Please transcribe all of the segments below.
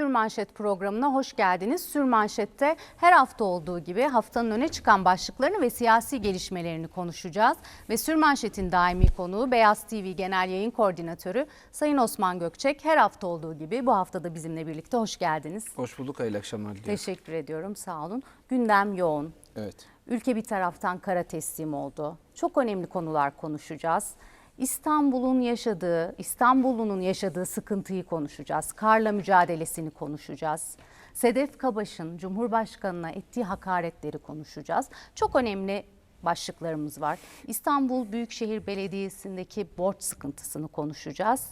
Sürmanşet programına hoş geldiniz. Sürmanşet'te her hafta olduğu gibi haftanın öne çıkan başlıklarını ve siyasi gelişmelerini konuşacağız. Ve Sürmanşet'in daimi konuğu Beyaz TV Genel Yayın Koordinatörü Sayın Osman Gökçek her hafta olduğu gibi bu hafta da bizimle birlikte hoş geldiniz. Hoş bulduk, hayırlı akşamlar diliyorum. Teşekkür ediyorum sağ olun. Gündem yoğun. Evet. Ülke bir taraftan kara teslim oldu. Çok önemli konular konuşacağız. İstanbul'un yaşadığı, İstanbul'un yaşadığı sıkıntıyı konuşacağız. Karla mücadelesini konuşacağız. Sedef Kabaş'ın Cumhurbaşkanı'na ettiği hakaretleri konuşacağız. Çok önemli başlıklarımız var. İstanbul Büyükşehir Belediyesi'ndeki borç sıkıntısını konuşacağız.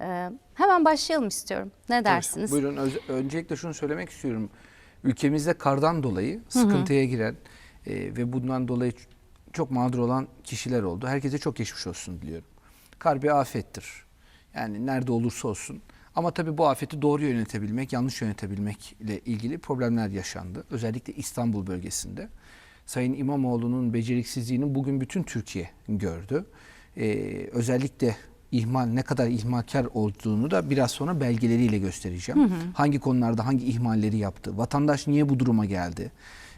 Ee, hemen başlayalım istiyorum. Ne dersiniz? Buyurun. Öz- öncelikle şunu söylemek istiyorum. Ülkemizde kardan dolayı sıkıntıya giren e, ve bundan dolayı çok mağdur olan kişiler oldu. Herkese çok geçmiş olsun diliyorum. Kar bir afettir. Yani nerede olursa olsun. Ama tabii bu afeti doğru yönetebilmek, yanlış yönetebilmekle ilgili problemler yaşandı. Özellikle İstanbul bölgesinde. Sayın İmamoğlu'nun beceriksizliğini bugün bütün Türkiye gördü. Ee, özellikle ihmal ne kadar ihmalkar olduğunu da biraz sonra belgeleriyle göstereceğim. Hangi konularda hangi ihmalleri yaptı? Vatandaş niye bu duruma geldi?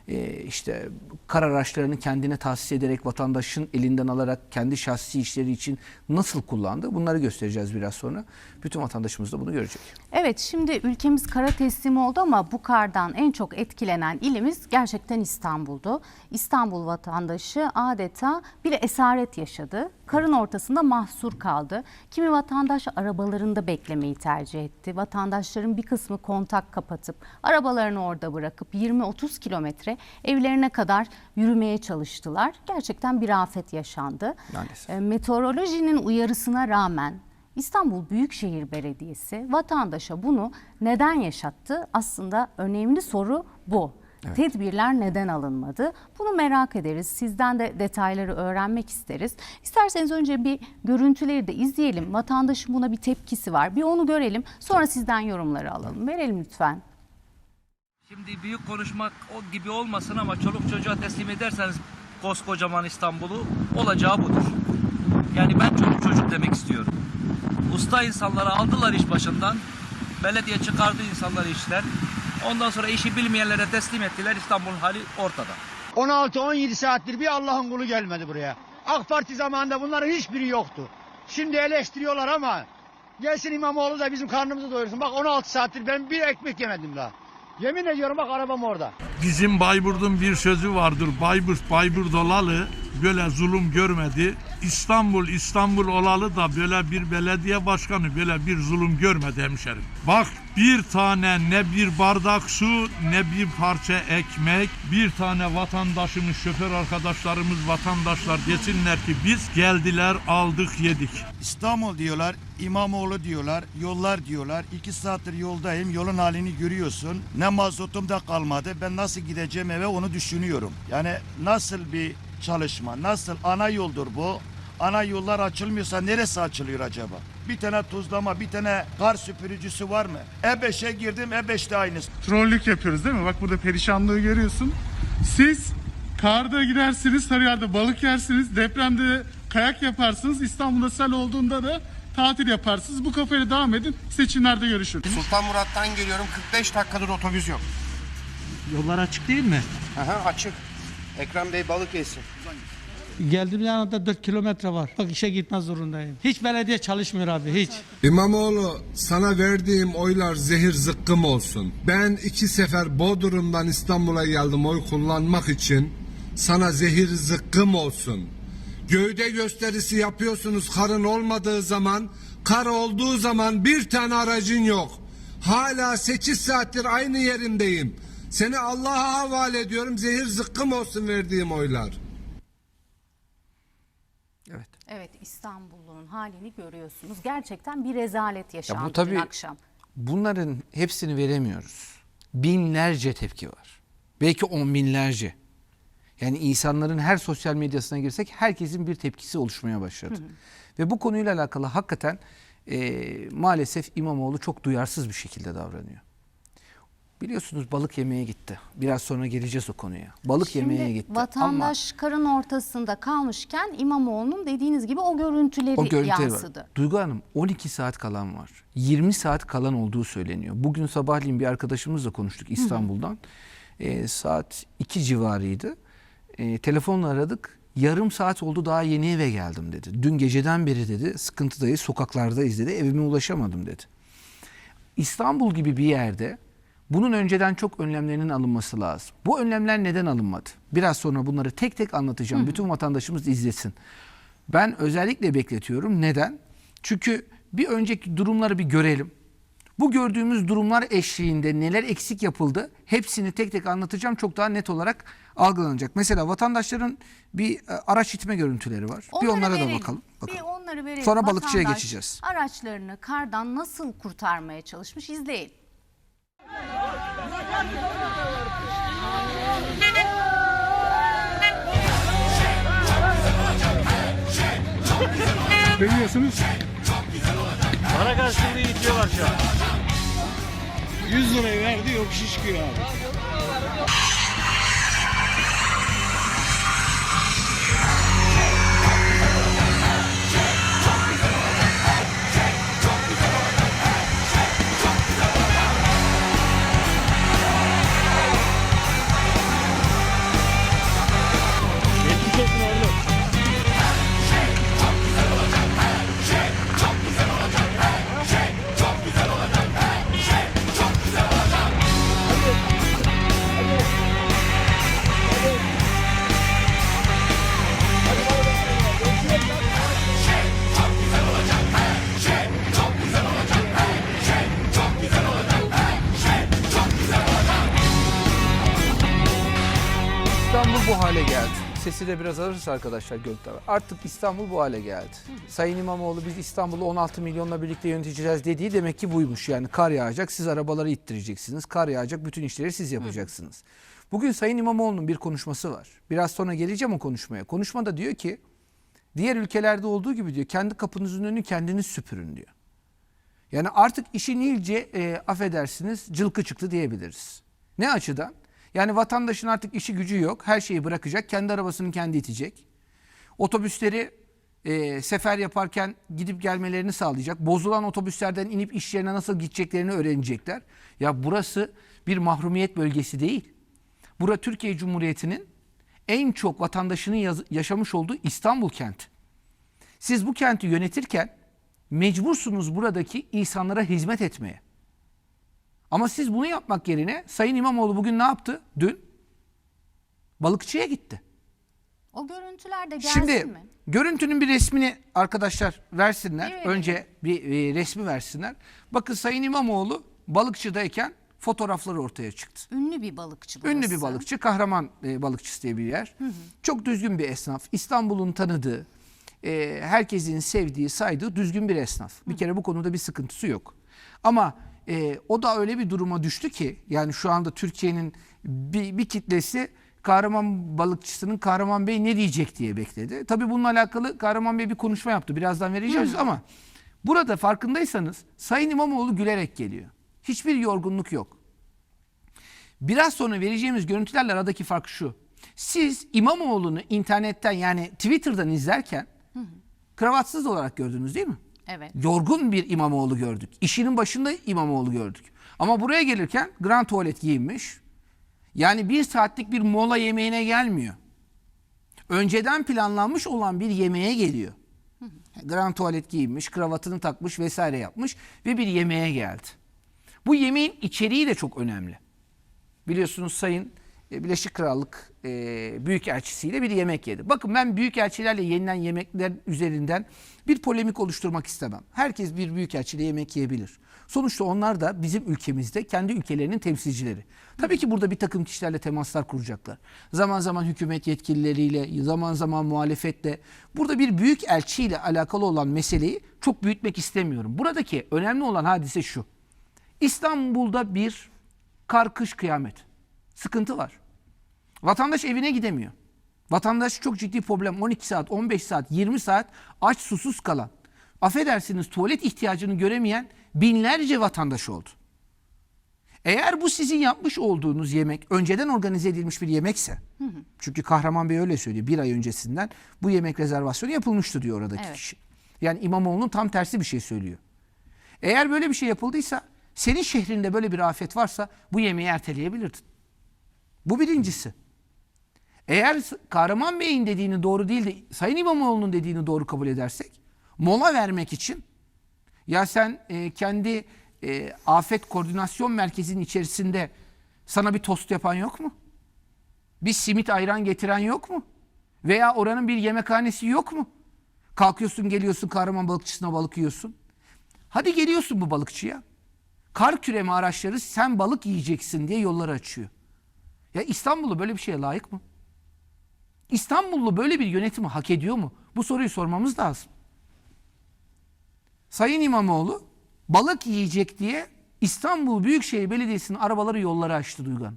Ee, işte kar araçlarını kendine tahsis ederek vatandaşın elinden alarak kendi şahsi işleri için nasıl kullandı? Bunları göstereceğiz biraz sonra. Bütün vatandaşımız da bunu görecek. Evet şimdi ülkemiz kara teslim oldu ama bu kardan en çok etkilenen ilimiz gerçekten İstanbul'du. İstanbul vatandaşı adeta bir esaret yaşadı. Karın ortasında mahsur kaldı. Kimi vatandaş arabalarında beklemeyi tercih etti. Vatandaşların bir kısmı kontak kapatıp arabalarını orada bırakıp 20-30 kilometre evlerine kadar yürümeye çalıştılar. Gerçekten bir afet yaşandı. Maalesef. E, Meteorolojinin uyarısına rağmen İstanbul Büyükşehir Belediyesi vatandaşa bunu neden yaşattı? Aslında önemli soru bu. Tedbirler neden alınmadı? Bunu merak ederiz. Sizden de detayları öğrenmek isteriz. İsterseniz önce bir görüntüleri de izleyelim. Vatandaşın buna bir tepkisi var. Bir onu görelim. Sonra sizden yorumları alalım. Verelim lütfen. Şimdi büyük konuşmak o gibi olmasın ama çoluk çocuğa teslim ederseniz koskocaman İstanbul'u olacağı budur. Yani ben çoluk çocuk demek istiyorum. Usta insanları aldılar iş başından. Belediye çıkardı insanları işler. Ondan sonra işi bilmeyenlere teslim ettiler. İstanbul'un hali ortada. 16-17 saattir bir Allah'ın kulu gelmedi buraya. AK Parti zamanında bunların hiçbiri yoktu. Şimdi eleştiriyorlar ama gelsin İmamoğlu da bizim karnımızı doyursun. Bak 16 saattir ben bir ekmek yemedim daha. Yemin ediyorum bak arabam orada. Bizim Bayburt'un bir sözü vardır. Bayburt, Bayburt olalı böyle zulüm görmedi. İstanbul, İstanbul olalı da böyle bir belediye başkanı böyle bir zulüm görmedi hemşerim. Bak bir tane ne bir bardak su ne bir parça ekmek bir tane vatandaşımız şoför arkadaşlarımız vatandaşlar desinler ki biz geldiler aldık yedik. İstanbul diyorlar, İmamoğlu diyorlar, yollar diyorlar. İki saattir yoldayım, yolun halini görüyorsun. Ne mazotum da kalmadı. Ben nasıl gideceğim eve onu düşünüyorum. Yani nasıl bir çalışma, nasıl ana yoldur bu? Ana yollar açılmıyorsa neresi açılıyor acaba? Bir tane tuzlama, bir tane kar süpürücüsü var mı? E5'e girdim, E5'te aynısı. trollük yapıyoruz değil mi? Bak burada perişanlığı görüyorsun. Siz karda gidersiniz, Sarıyer'de balık yersiniz, depremde kayak yaparsınız, İstanbul'da sel olduğunda da tatil yaparsınız. Bu kafayla devam edin, seçimlerde görüşürüz. Sultan Murat'tan geliyorum. 45 dakikadır otobüs yok. Yollar açık değil mi? Aha, açık. Ekrem Bey balık yesin. Geldiğim yanında 4 kilometre var. Bak işe gitmez zorundayım. Hiç belediye çalışmıyor abi hiç. İmamoğlu sana verdiğim oylar zehir zıkkım olsun. Ben iki sefer Bodrum'dan İstanbul'a geldim oy kullanmak için. Sana zehir zıkkım olsun. Gövde gösterisi yapıyorsunuz karın olmadığı zaman. Kar olduğu zaman bir tane aracın yok. Hala 8 saattir aynı yerimdeyim. Seni Allah'a havale ediyorum. Zehir zıkkım olsun verdiğim oylar. Evet. Evet İstanbul'un halini görüyorsunuz. Gerçekten bir rezalet yaşandı dün tabii- akşam. Bunların hepsini veremiyoruz. Binlerce tepki var. Belki on binlerce. Yani insanların her sosyal medyasına girsek herkesin bir tepkisi oluşmaya başladı. Ve bu konuyla alakalı hakikaten e, maalesef İmamoğlu çok duyarsız bir şekilde davranıyor. Biliyorsunuz balık yemeye gitti. Biraz sonra geleceğiz o konuya. Balık Şimdi yemeye gitti. vatandaş karın ortasında kalmışken İmamoğlu'nun dediğiniz gibi o görüntüleri Ama o görüntüleri yansıdı. var. Duygu Hanım 12 saat kalan var. 20 saat kalan olduğu söyleniyor. Bugün sabahleyin bir arkadaşımızla konuştuk İstanbul'dan. Ee, saat 2 civarıydı. Ee, telefonla aradık. Yarım saat oldu daha yeni eve geldim dedi. Dün geceden beri dedi sıkıntıdayız sokaklardayız dedi. Evime ulaşamadım dedi. İstanbul gibi bir yerde bunun önceden çok önlemlerinin alınması lazım. Bu önlemler neden alınmadı? Biraz sonra bunları tek tek anlatacağım. Bütün vatandaşımız izlesin. Ben özellikle bekletiyorum. Neden? Çünkü bir önceki durumları bir görelim. Bu gördüğümüz durumlar eşliğinde neler eksik yapıldı hepsini tek tek anlatacağım. Çok daha net olarak algılanacak. Mesela vatandaşların bir e, araç itme görüntüleri var. bir Onları onlara da verelim. bakalım. bakalım. Bir onları verelim. Sonra balıkçıya Vatandaş geçeceğiz. Araçlarını kardan nasıl kurtarmaya çalışmış izleyelim. Ne diyorsunuz? Para karşılığı itiyorlar şu an. 100 lirayı verdi yok şiş abi. De biraz alırsa arkadaşlar var. Artık İstanbul bu hale geldi. Sayın İmamoğlu biz İstanbul'u 16 milyonla birlikte yöneteceğiz dediği demek ki buymuş. Yani kar yağacak siz arabaları ittireceksiniz. Kar yağacak bütün işleri siz yapacaksınız. Bugün Sayın İmamoğlu'nun bir konuşması var. Biraz sonra geleceğim o konuşmaya. Konuşmada diyor ki diğer ülkelerde olduğu gibi diyor kendi kapınızın önünü kendiniz süpürün diyor. Yani artık işin iyice e, affedersiniz cılkı çıktı diyebiliriz. Ne açıdan? Yani vatandaşın artık işi gücü yok. Her şeyi bırakacak. Kendi arabasını kendi itecek. Otobüsleri e, sefer yaparken gidip gelmelerini sağlayacak. Bozulan otobüslerden inip iş yerine nasıl gideceklerini öğrenecekler. Ya burası bir mahrumiyet bölgesi değil. Bura Türkiye Cumhuriyeti'nin en çok vatandaşının yaşamış olduğu İstanbul kenti. Siz bu kenti yönetirken mecbursunuz buradaki insanlara hizmet etmeye. Ama siz bunu yapmak yerine Sayın İmamoğlu bugün ne yaptı? Dün balıkçıya gitti. O görüntüler de gelsin Şimdi mi? görüntünün bir resmini arkadaşlar versinler. Verelim. Önce bir e, resmi versinler. Bakın Sayın İmamoğlu balıkçıdayken fotoğrafları ortaya çıktı. Ünlü bir balıkçı burası. Ünlü bir balıkçı, kahraman e, balıkçısı diye bir yer. Çok düzgün bir esnaf. İstanbul'un tanıdığı, e, herkesin sevdiği, saydığı düzgün bir esnaf. Bir kere bu konuda bir sıkıntısı yok. Ama e, o da öyle bir duruma düştü ki, yani şu anda Türkiye'nin bir, bir kitlesi Kahraman balıkçısının Kahraman Bey ne diyecek diye bekledi. Tabii bununla alakalı Kahraman Bey bir konuşma yaptı. Birazdan vereceğiz ama burada farkındaysanız Sayın İmamoğlu gülerek geliyor. Hiçbir yorgunluk yok. Biraz sonra vereceğimiz görüntülerle aradaki fark şu. Siz İmamoğlu'nu internetten yani Twitter'dan izlerken kravatsız olarak gördünüz değil mi? Evet. Yorgun bir İmamoğlu gördük. İşinin başında İmamoğlu gördük. Ama buraya gelirken grand tuvalet giyinmiş. Yani bir saatlik bir mola yemeğine gelmiyor. Önceden planlanmış olan bir yemeğe geliyor. Grand tuvalet giyinmiş, kravatını takmış vesaire yapmış ve bir yemeğe geldi. Bu yemeğin içeriği de çok önemli. Biliyorsunuz Sayın Birleşik Krallık e, Büyükelçisiyle bir yemek yedi. Bakın ben büyükelçilerle yenilen yemekler üzerinden bir polemik oluşturmak istemem. Herkes bir büyükelçiyle yemek yiyebilir. Sonuçta onlar da bizim ülkemizde kendi ülkelerinin temsilcileri. Tabii ki burada bir takım kişilerle temaslar kuracaklar. Zaman zaman hükümet yetkilileriyle, zaman zaman muhalefetle. Burada bir büyük elçiyle alakalı olan meseleyi çok büyütmek istemiyorum. Buradaki önemli olan hadise şu. İstanbul'da bir kar kış kıyamet. Sıkıntı var. Vatandaş evine gidemiyor. Vatandaş çok ciddi problem. 12 saat, 15 saat, 20 saat aç susuz kalan. Affedersiniz tuvalet ihtiyacını göremeyen binlerce vatandaş oldu. Eğer bu sizin yapmış olduğunuz yemek önceden organize edilmiş bir yemekse, çünkü Kahraman Bey öyle söylüyor bir ay öncesinden bu yemek rezervasyonu yapılmıştı diyor oradaki Evet. kişi. Yani İmamoğlu'nun tam tersi bir şey söylüyor. Eğer böyle bir şey yapıldıysa senin şehrinde böyle bir afet varsa bu yemeği erteleyebilirdin. Bu birincisi. Eğer Kahraman Bey'in dediğini doğru değil de Sayın İmamoğlu'nun dediğini doğru kabul edersek mola vermek için ya sen e, kendi e, afet koordinasyon merkezinin içerisinde sana bir tost yapan yok mu? Bir simit ayran getiren yok mu? Veya oranın bir yemekhanesi yok mu? Kalkıyorsun geliyorsun kahraman balıkçısına balık yiyorsun. Hadi geliyorsun bu balıkçıya. Kar küreme araçları sen balık yiyeceksin diye yolları açıyor. Ya İstanbul'u böyle bir şeye layık mı? İstanbullu böyle bir yönetimi hak ediyor mu? Bu soruyu sormamız lazım. Sayın İmamoğlu balık yiyecek diye İstanbul Büyükşehir Belediyesi'nin arabaları yolları açtı Duygan.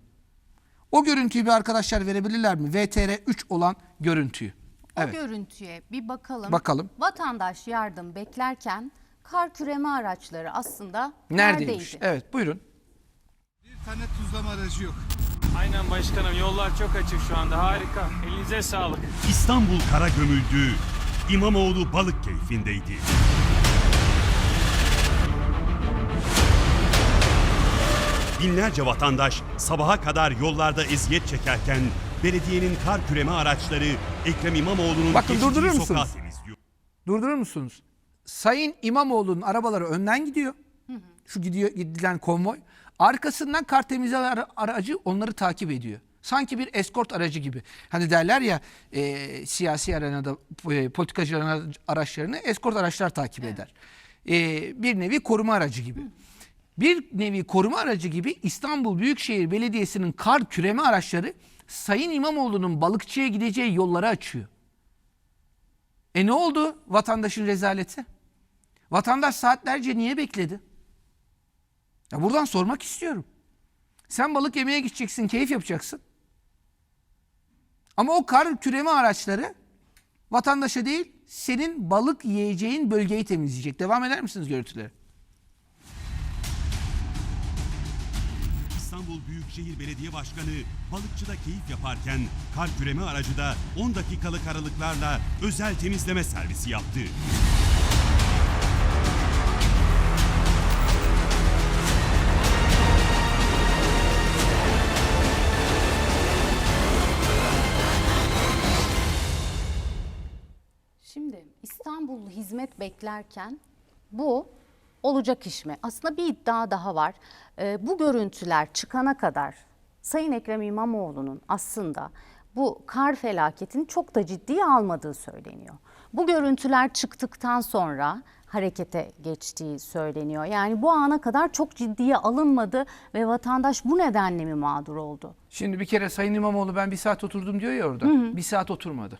O görüntüyü bir arkadaşlar verebilirler mi? VTR 3 olan görüntüyü. Evet. O görüntüye bir bakalım. Bakalım. Vatandaş yardım beklerken kar küreme araçları aslında Neredeymiş? neredeydi? Evet buyurun. Bir tane tuzlama aracı yok. Aynen başkanım yollar çok açık şu anda harika. Elinize sağlık. İstanbul kara gömüldü. İmamoğlu balık keyfindeydi. Binlerce vatandaş sabaha kadar yollarda eziyet çekerken belediyenin kar küreme araçları Ekrem İmamoğlu'nun Bakın, sokağı musunuz? temizliyor. Durdurur musunuz? Sayın İmamoğlu'nun arabaları önden gidiyor. Şu gidiyor gidilen konvoy. Arkasından kar temizleme ara- aracı onları takip ediyor. Sanki bir eskort aracı gibi. Hani derler ya e, siyasi arenada e, politikacı ara- araçlarını eskort araçlar takip eder. E, bir nevi koruma aracı gibi. Bir nevi koruma aracı gibi İstanbul Büyükşehir Belediyesi'nin kar küreme araçları Sayın İmamoğlu'nun balıkçıya gideceği yolları açıyor. E ne oldu vatandaşın rezaleti? Vatandaş saatlerce niye bekledi? Ya buradan sormak istiyorum. Sen balık yemeye gideceksin, keyif yapacaksın. Ama o kar küreme araçları vatandaşa değil, senin balık yiyeceğin bölgeyi temizleyecek. Devam eder misiniz görüntülere? İstanbul Büyükşehir Belediye Başkanı balıkçıda keyif yaparken kar küreme aracı da 10 dakikalık aralıklarla özel temizleme servisi yaptı. İstanbullu hizmet beklerken bu olacak iş mi? Aslında bir iddia daha var. Ee, bu görüntüler çıkana kadar Sayın Ekrem İmamoğlu'nun aslında bu kar felaketini çok da ciddiye almadığı söyleniyor. Bu görüntüler çıktıktan sonra harekete geçtiği söyleniyor. Yani bu ana kadar çok ciddiye alınmadı ve vatandaş bu nedenle mi mağdur oldu? Şimdi bir kere Sayın İmamoğlu ben bir saat oturdum diyor ya orada. Bir saat oturmadı.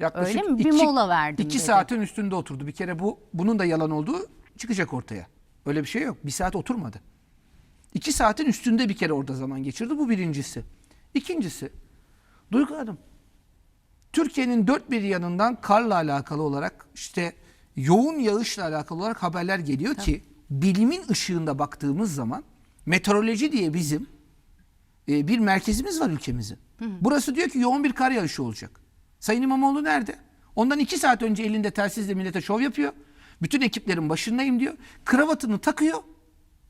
Öyle mi? Bir mola verdim İki dedi. saatin üstünde oturdu. Bir kere bu bunun da yalan olduğu çıkacak ortaya. Öyle bir şey yok. Bir saat oturmadı. İki saatin üstünde bir kere orada zaman geçirdi. Bu birincisi. İkincisi, Duygu Hanım, Türkiye'nin dört bir yanından karla alakalı olarak işte yoğun yağışla alakalı olarak haberler geliyor ki bilimin ışığında baktığımız zaman meteoroloji diye bizim e, bir merkezimiz var ülkemizin. Burası diyor ki yoğun bir kar yağışı olacak. Sayın İmamoğlu nerede? Ondan iki saat önce elinde telsizle millete şov yapıyor. Bütün ekiplerin başındayım diyor. Kravatını takıyor.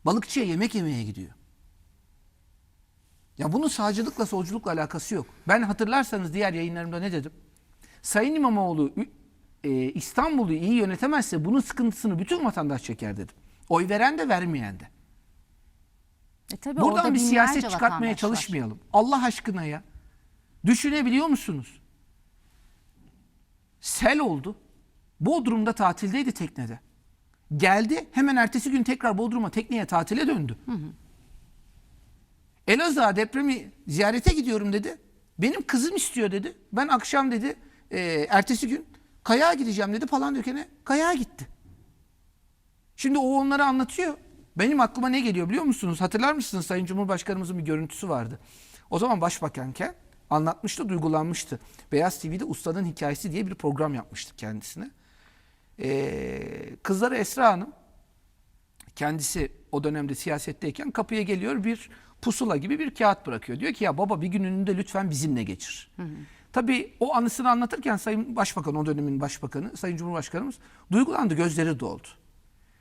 Balıkçıya yemek yemeye gidiyor. Ya bunun sağcılıkla solculukla alakası yok. Ben hatırlarsanız diğer yayınlarımda ne dedim? Sayın İmamoğlu e, İstanbul'u iyi yönetemezse bunun sıkıntısını bütün vatandaş çeker dedim. Oy veren de vermeyen de. E tabii orada Buradan bir siyaset çıkartmaya çalışmayalım. Allah aşkına ya. Düşünebiliyor musunuz? Sel oldu. Bodrum'da tatildeydi teknede. Geldi hemen ertesi gün tekrar Bodrum'a tekneye tatile döndü. Elazığ'a depremi ziyarete gidiyorum dedi. Benim kızım istiyor dedi. Ben akşam dedi e, ertesi gün kayağa gideceğim dedi falan dökene kayağa gitti. Şimdi o onları anlatıyor. Benim aklıma ne geliyor biliyor musunuz? Hatırlar mısınız Sayın Cumhurbaşkanımızın bir görüntüsü vardı. O zaman başbakanken anlatmıştı, duygulanmıştı. Beyaz TV'de Ustanın Hikayesi diye bir program yapmıştık kendisine. Ee, kızları Esra Hanım kendisi o dönemde siyasetteyken kapıya geliyor bir pusula gibi bir kağıt bırakıyor. Diyor ki ya baba bir gününü de lütfen bizimle geçir. Tabii o anısını anlatırken Sayın Başbakan o dönemin başbakanı Sayın Cumhurbaşkanımız duygulandı gözleri doldu.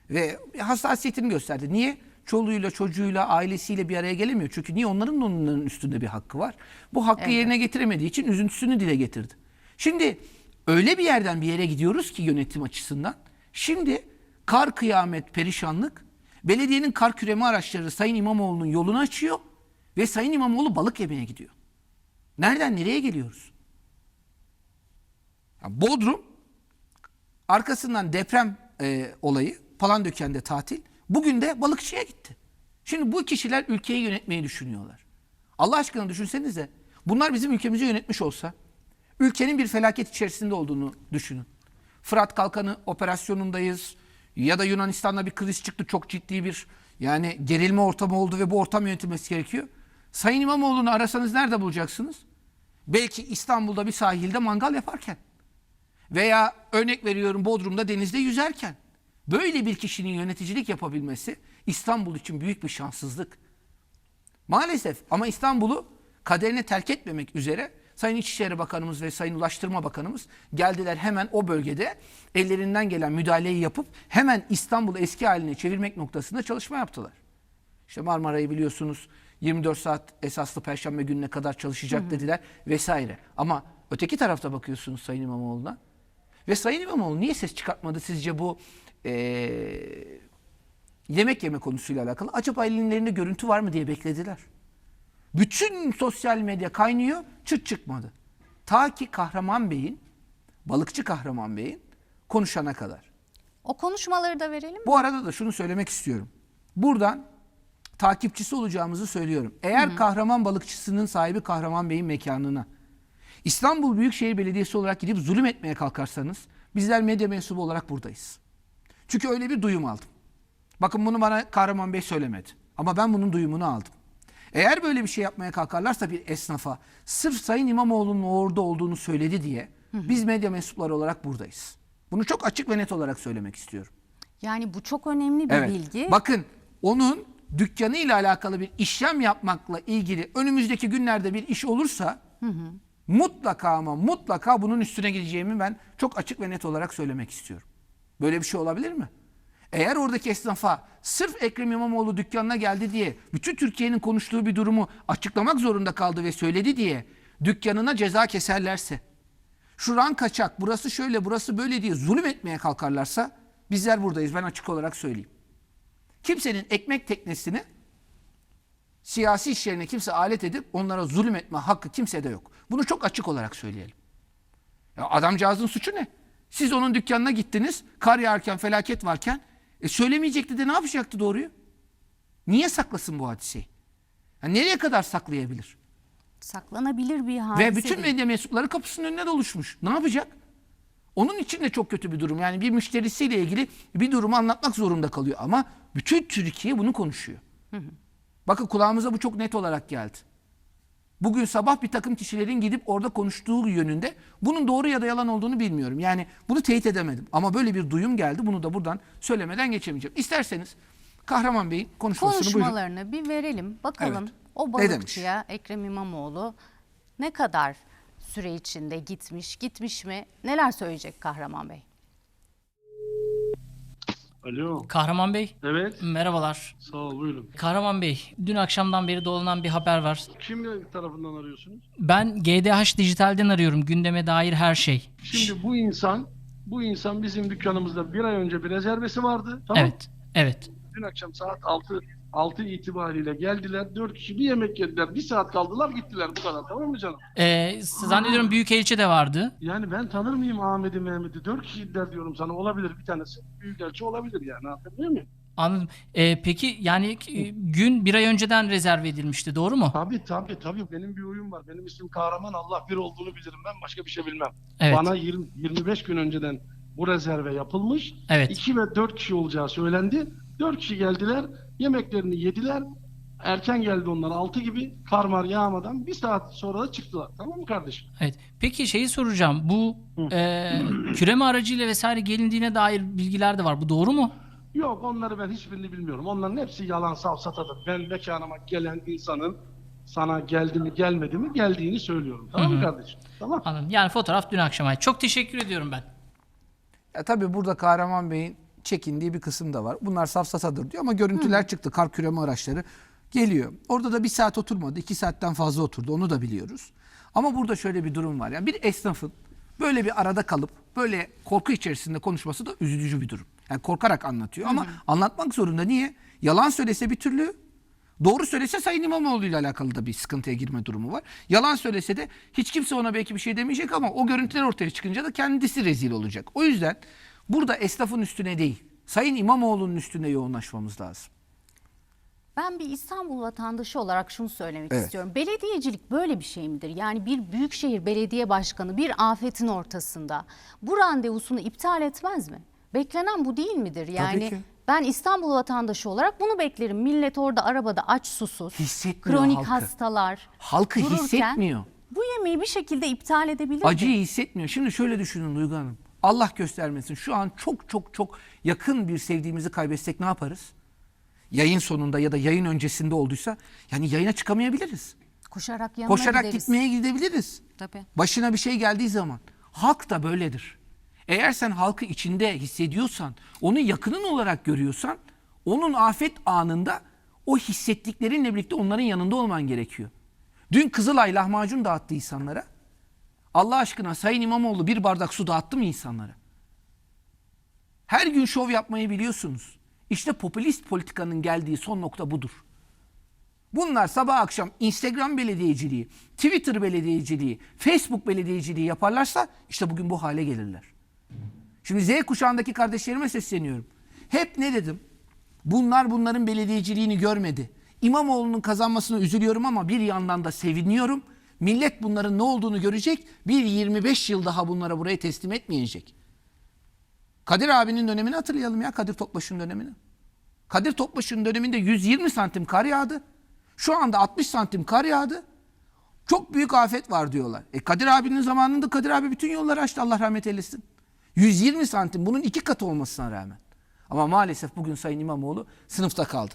Ve hassasiyetini gösterdi. Niye? Çoluğuyla, çocuğuyla, ailesiyle bir araya gelemiyor. Çünkü niye? Onların da onların üstünde bir hakkı var. Bu hakkı yerine getiremediği için üzüntüsünü dile getirdi. Şimdi öyle bir yerden bir yere gidiyoruz ki yönetim açısından. Şimdi kar kıyamet, perişanlık. Belediyenin kar küreme araçları Sayın İmamoğlu'nun yolunu açıyor. Ve Sayın İmamoğlu balık yemeye gidiyor. Nereden nereye geliyoruz? Bodrum Arkasından deprem e, olayı, Palandöken'de tatil. Bugün de balıkçıya gitti. Şimdi bu kişiler ülkeyi yönetmeyi düşünüyorlar. Allah aşkına düşünsenize. Bunlar bizim ülkemizi yönetmiş olsa, ülkenin bir felaket içerisinde olduğunu düşünün. Fırat Kalkanı operasyonundayız. Ya da Yunanistan'da bir kriz çıktı. Çok ciddi bir yani gerilme ortamı oldu ve bu ortam yönetilmesi gerekiyor. Sayın İmamoğlu'nu arasanız nerede bulacaksınız? Belki İstanbul'da bir sahilde mangal yaparken veya örnek veriyorum Bodrum'da denizde yüzerken böyle bir kişinin yöneticilik yapabilmesi İstanbul için büyük bir şanssızlık. Maalesef ama İstanbul'u kaderine terk etmemek üzere Sayın İçişleri Bakanımız ve Sayın Ulaştırma Bakanımız geldiler hemen o bölgede ellerinden gelen müdahaleyi yapıp hemen İstanbul'u eski haline çevirmek noktasında çalışma yaptılar. İşte Marmara'yı biliyorsunuz 24 saat esaslı perşembe gününe kadar çalışacak dediler vesaire. Ama öteki tarafta bakıyorsunuz Sayın İmamoğlu'na. Ve Sayın İmamoğlu niye ses çıkartmadı sizce bu eee, yemek yeme konusuyla alakalı? Acaba ellerinde görüntü var mı diye beklediler. Bütün sosyal medya kaynıyor, çıt çıkmadı. Ta ki Kahraman Bey'in, balıkçı Kahraman Bey'in konuşana kadar. O konuşmaları da verelim mi? Bu arada da şunu söylemek istiyorum. Buradan takipçisi olacağımızı söylüyorum. Eğer kahraman balıkçısının sahibi Kahraman Bey'in mekanına İstanbul Büyükşehir Belediyesi olarak gidip zulüm etmeye kalkarsanız bizler medya mensubu olarak buradayız. Çünkü öyle bir duyum aldım. Bakın bunu bana Kahraman Bey söylemedi. Ama ben bunun duyumunu aldım. Eğer böyle bir şey yapmaya kalkarlarsa bir esnafa sırf Sayın İmamoğlu'nun orada olduğunu söyledi diye biz medya mensupları olarak buradayız. Bunu çok açık ve net olarak söylemek istiyorum. Yani bu çok önemli bir Evet. bilgi. Bakın onun dükkanı ile alakalı bir işlem yapmakla ilgili önümüzdeki günlerde bir iş olursa mutlaka ama mutlaka bunun üstüne gideceğimi ben çok açık ve net olarak söylemek istiyorum. Böyle bir şey olabilir mi? Eğer oradaki esnafa sırf Ekrem İmamoğlu dükkanına geldi diye bütün Türkiye'nin konuştuğu bir durumu açıklamak zorunda kaldı ve söyledi diye dükkanına ceza keserlerse şu ran kaçak burası şöyle burası böyle diye zulüm etmeye kalkarlarsa bizler buradayız ben açık olarak söyleyeyim. Kimsenin ekmek teknesini siyasi işlerine kimse alet edip onlara zulüm etme hakkı kimsede yok. Bunu çok açık olarak söyleyelim. Ya adamcağızın suçu ne? Siz onun dükkanına gittiniz, kar yağarken, felaket varken e söylemeyecekti de ne yapacaktı doğruyu? Niye saklasın bu hadiseyi? Ya nereye kadar saklayabilir? Saklanabilir bir hadise Ve bütün medya mensupları kapısının önüne doluşmuş. Ne yapacak? Onun için de çok kötü bir durum. Yani bir müşterisiyle ilgili bir durumu anlatmak zorunda kalıyor. Ama bütün Türkiye bunu konuşuyor. Bakın kulağımıza bu çok net olarak geldi. Bugün sabah bir takım kişilerin gidip orada konuştuğu yönünde bunun doğru ya da yalan olduğunu bilmiyorum. Yani bunu teyit edemedim. Ama böyle bir duyum geldi. Bunu da buradan söylemeden geçemeyeceğim. İsterseniz Kahraman Bey'in konuşmasını buyurun. Konuşmalarını bir verelim. Bakalım Evet. o balıkçıya Ekrem İmamoğlu ne kadar süre içinde gitmiş, gitmiş mi? Neler söyleyecek Kahraman Bey? Alo. Kahraman Bey, Evet. merhabalar. Sağ ol buyurun. Kahraman Bey, dün akşamdan beri dolanan bir haber var. Kim tarafından arıyorsunuz? Ben GDH Dijital'den arıyorum gündeme dair her şey. Şimdi bu insan bu insan bizim dükkanımızda bir ay önce bir rezervesi vardı. Tamam. Evet, evet. Dün akşam saat 6 6 itibariyle geldiler. 4 kişi bir yemek yediler. Bir saat kaldılar gittiler bu kadar. Tamam mı canım? Ee, zannediyorum Büyükelçi de vardı. Yani ben tanır mıyım Ahmet'i Mehmet'i? 4 kişiydiler diyorum sana. Olabilir bir tanesi. Büyükelçi olabilir yani. Anlatabiliyor muyum? Anladım. Ee, peki yani e, gün bir ay önceden rezerve edilmişti doğru mu? Tabii tabii tabii. Benim bir oyun var. Benim ismim Kahraman. Allah bir olduğunu bilirim. Ben başka bir şey bilmem. Evet. Bana 20, 25 gün önceden bu rezerve yapılmış. Evet. 2 ve 4 kişi olacağı söylendi. 4 kişi geldiler. Yemeklerini yediler. Erken geldi onlar 6 gibi. Karmar yağmadan bir saat sonra da çıktılar. Tamam mı kardeşim? Evet. Peki şeyi soracağım. Bu e, küreme aracıyla vesaire gelindiğine dair bilgiler de var. Bu doğru mu? Yok onları ben hiçbirini bilmiyorum. Onların hepsi yalan safsatadır. Ben mekanıma gelen insanın sana geldi mi gelmedi mi geldiğini söylüyorum. Tamam mı kardeşim? Tamam. Anladım. Yani fotoğraf dün akşama. Çok teşekkür ediyorum ben. Ya tabii burada Kahraman Bey'in çekindiği bir kısım da var. Bunlar safsatadır diyor ama görüntüler çıktı. Kar küreme araçları geliyor. Orada da bir saat oturmadı. iki saatten fazla oturdu. Onu da biliyoruz. Ama burada şöyle bir durum var. Yani bir esnafın böyle bir arada kalıp böyle korku içerisinde konuşması da üzücü bir durum. Yani korkarak anlatıyor ama anlatmak zorunda. Niye? Yalan söylese bir türlü Doğru söylese Sayın İmamoğlu ile alakalı da bir sıkıntıya girme durumu var. Yalan söylese de hiç kimse ona belki bir şey demeyecek ama o görüntüler ortaya çıkınca da kendisi rezil olacak. O yüzden burada esnafın üstüne değil, Sayın İmamoğlu'nun üstüne yoğunlaşmamız lazım. Ben bir İstanbul vatandaşı olarak şunu söylemek Evet. istiyorum. Belediyecilik böyle bir şey midir? Yani bir büyükşehir belediye başkanı bir afetin ortasında bu randevusunu iptal etmez mi? Beklenen bu değil midir? Yani ben İstanbul vatandaşı olarak bunu beklerim. Millet orada arabada aç susuz, Hissetmiyor kronik halkı. hastalar Halkı dururken hissetmiyor. Bu yemeği bir şekilde iptal edebilir mi? Acıyı hissetmiyor. Şimdi şöyle düşünün Duygu Hanım. Allah göstermesin şu an çok çok çok yakın bir sevdiğimizi kaybetsek ne yaparız? Yayın sonunda ya da yayın öncesinde olduysa yani yayına çıkamayabiliriz. Koşarak yanına Koşarak gideriz. gitmeye gidebiliriz. Tabii. Başına bir şey geldiği zaman. Halk da böyledir. Eğer sen halkı içinde hissediyorsan, onu yakının olarak görüyorsan, onun afet anında o hissettiklerinle birlikte onların yanında olman gerekiyor. Dün Kızılay lahmacun dağıttı insanlara. Allah aşkına Sayın İmamoğlu bir bardak su dağıttı mı insanlara? Her gün şov yapmayı biliyorsunuz. İşte popülist politikanın geldiği son nokta budur. Bunlar sabah akşam Instagram belediyeciliği, Twitter belediyeciliği, Facebook belediyeciliği yaparlarsa işte bugün bu hale gelirler. Şimdi Z kuşağındaki kardeşlerime sesleniyorum. Hep ne dedim? Bunlar bunların belediyeciliğini görmedi. İmamoğlu'nun kazanmasına üzülüyorum ama bir yandan da seviniyorum. Millet bunların ne olduğunu görecek. Bir 25 yıl daha bunlara burayı teslim etmeyecek. Kadir abinin dönemini hatırlayalım ya Kadir Topbaş'ın dönemini. Kadir Topbaş'ın döneminde 120 santim kar yağdı. Şu anda 60 santim kar yağdı. Çok büyük afet var diyorlar. E Kadir abinin zamanında Kadir abi bütün yolları açtı Allah rahmet eylesin. 120 santim bunun iki katı olmasına rağmen. Ama maalesef bugün Sayın İmamoğlu sınıfta kaldı.